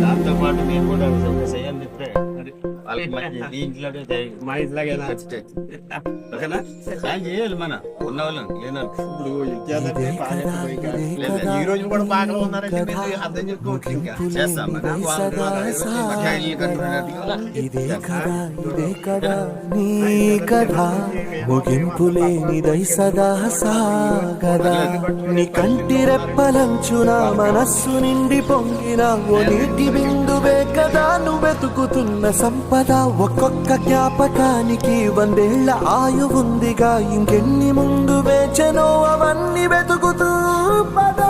దాంతో పాటు మీరు కూడా మా ఇంట్లాగే ఓకేనా? సాయం చేయాలి మన ఉన్న వాళ్ళని లేని ఇప్పుడు ఈ రోజు కూడా బాగా ఉన్నారంటే మీరు అర్థం చేసుకోవచ్చు ఇంకా. చేస్తాం. వాళ్ళు సదా సాగదా నీ కంటి రెప్పలంచున మనస్సు నిండి పొంగిన ఓ నీటి బిందువే కదా నువ్వు వెతుకుతున్న కదా ఒక్కొక్క జ్ఞాపకానికి వందేళ్ళ ఆయువుందిగా. ఇంకెన్ని ముందు వేచనో అవన్నీ వెతుకుతూ పదా.